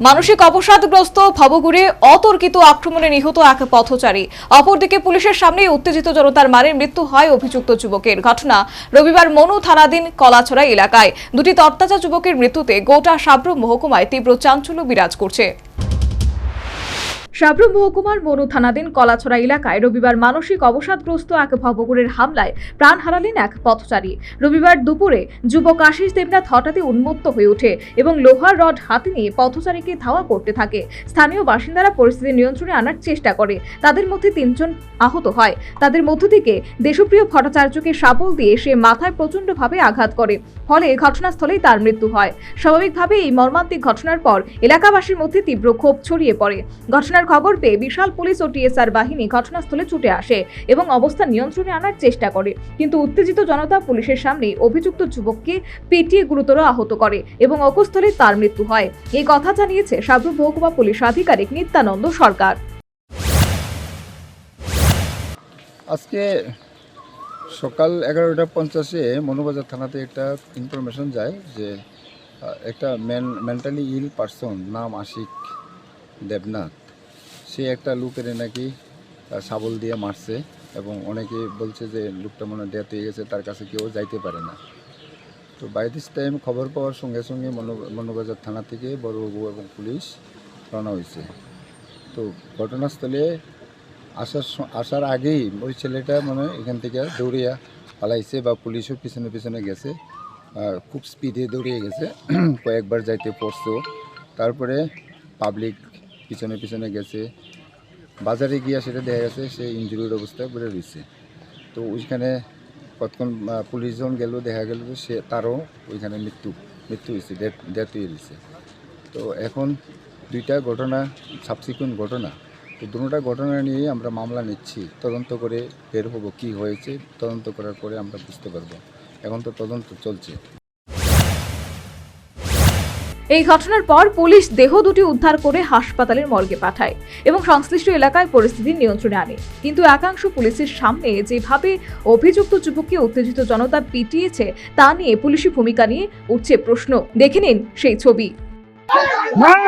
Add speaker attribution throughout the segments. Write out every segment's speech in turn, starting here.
Speaker 1: মানসিক অবসাদগ্রস্ত ভবগুড়ে অতর্কিত আক্রমণে নিহত এক পথচারী। অপরদিকে পুলিশের সামনে উত্তেজিত জনতার মারে মৃত্যু হয় অভিযুক্ত যুবকের। ঘটনা রবিবার মনু থানাধীন কলাছড়া এলাকায়। দুটি তরতাজা যুবকের মৃত্যুতে গোটা সাব্রম মহকুমায় তীব্র চাঞ্চল্য বিরাজ করছে। সাবরুম মহকুমার মনু থানাধীন কলাছড়া এলাকায় রবিবার মানসিক অবসাদগ্রস্ত এক ভবগুড়ের হামলায় প্রাণ হারালেন এক পথচারী। রবিবার দুপুরে যুবক আশিস দেবনাথ হঠাৎই উন্মুক্ত হয়ে ওঠে এবং লোহার রড হাতে নিয়ে পথচারীকে ধাওয়া করতে থাকে। স্থানীয় বাসিন্দারা পরিস্থিতি নিয়ন্ত্রণে আনার চেষ্টা করে। তাদের মধ্যে তিনজন আহত হয়। তাদের মধ্য থেকে দেশপ্রিয় ভট্টাচার্যকে শাবল দিয়ে সে মাথায় প্রচণ্ডভাবে আঘাত করে। ফলে ঘটনাস্থলেই তার মৃত্যু হয়। স্বাভাবিকভাবে এই মর্মান্তিক ঘটনার পর এলাকাবাসীর মধ্যে তীব্র ক্ষোভ ছড়িয়ে পড়ে। ঘটনার খবর পেয়ে বিশাল পুলিশ ও টিএসআর বাহিনী ঘটনাস্থলে ছুটে আসে এবং অবস্থা নিয়ন্ত্রণে আনার চেষ্টা করে। কিন্তু উত্তেজিত জনতা পুলিশের সামনে অভিযুক্ত যুবককে পিটিয়ে গুরুতর আহত করে এবং অকুস্থলে তার মৃত্যু হয়। এই কথা জানিয়েছে সাবরু মহকুমা পুলিশ আধিকারিক নিত্যানন্দ সরকার।
Speaker 2: আজকে সকাল এগারোটা পঞ্চাশে মনোবাজার থানাতে একটা ইনফরমেশন যায় যে একটা মেন মেন্টালি ইল পার্সন নাম আশিক দেবনাথ। সে একটা লোকের নাকি শাবল দিয়ে মারছে এবং অনেকে বলছে যে লোকটা মনে ডেথ হয়ে গেছে, তার কাছে কেউ যাইতে পারে না। তো বাই দিস টাইম খবর পাওয়ার সঙ্গে সঙ্গে মনো- মনোবাজার থানা থেকে বড়বাবু এবং পুলিশ রওনা হয়েছে। তো ঘটনাস্থলে আসার আসার আগেই ওই ছেলেটা মানে এখান থেকে দৌড়িয়া পালাইছে বা পুলিশও পিছনে পিছনে গেছে খুব স্পিডে দৌড়িয়ে গেছে। কয়েকবার যাইতে পড়ছেও তারপরে পাবলিক পিছনে পিছনে গেছে। বাজারে গিয়া সেটা দেখা গেছে সে ইঞ্জুরির অবস্থায় পড়ে রয়েছে তো ওইখানে কতক্ষণ পুলিশজন গেল, দেখা গেল যে সে, তারও ওইখানে মৃত্যু মৃত্যু হয়েছে ডেথ ডেথ হয়ে গেছে। তো এখন দুইটা ঘটনা সাবসিকুয়েন্ট ঘটনা। তো দুটোটা ঘটনা নিয়েই আমরা মামলা নিচ্ছি। তদন্ত করে বের হব, কি হয়েছে, তদন্ত করার পরে আমরা বুঝতে পারব। এখন তো তদন্ত চলছে।
Speaker 1: এই ঘটনার পর পুলিশ দেহ দুটি উদ্ধার করে হাসপাতালের মর্গে পাঠায় এবং সংশ্লিষ্ট এলাকায় পরিস্থিতি নিয়ন্ত্রণে আনে কিন্তু একাংশ পুলিশের সামনে যেভাবে অভিযুক্ত যুবককে উত্তেজিত জনতা পিটিয়েছে তা নিয়ে পুলিশি ভূমিকা নিয়ে উঠছে প্রশ্ন দেখে নিন সেই ছবি
Speaker 3: মার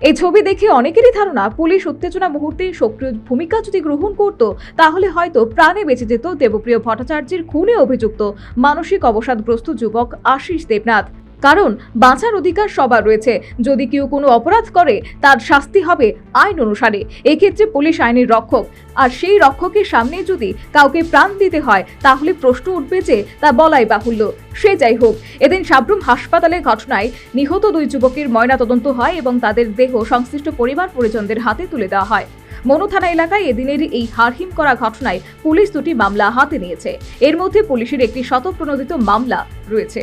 Speaker 1: এই ছবি দেখে অনেকেরই ধারণা পুলিশ উত্তেজনা মুহূর্তে সক্রিয় ভূমিকা যদি গ্রহণ করত, তাহলে হয়তো প্রাণে বেঁচে যেত দেবপ্রিয় ভট্টাচার্যের খুনে অভিযুক্ত। মানসিক অবসাদগ্রস্ত যুবক আশিস দেবনাথ। কারণ বাঁচার অধিকার সবার রয়েছে। যদি কেউ কোনো অপরাধ করে, তার শাস্তি হবে আইন অনুসারে। এক্ষেত্রে পুলিশ আইনের রক্ষক। আর সেই রক্ষকের সামনে যদি কাউকে প্রাণ দিতে হয়, তাহলে প্রশ্ন উঠবে যে তা বলাই বাহুল্য। সে যাই হোক, এদিন সাবরুম হাসপাতালের ঘটনায় নিহত দুই যুবকের ময়নাতদন্ত হয় এবং তাদের দেহ সংশ্লিষ্ট পরিবার পরিজনদের হাতে তুলে দেওয়া হয়। মনু থানা এলাকায় এদিনের এই হারহিম করা ঘটনায় পুলিশ দুটি মামলা হাতে নিয়েছে। এর মধ্যে পুলিশের একটি শতপ্রণোদিত মামলা রয়েছে।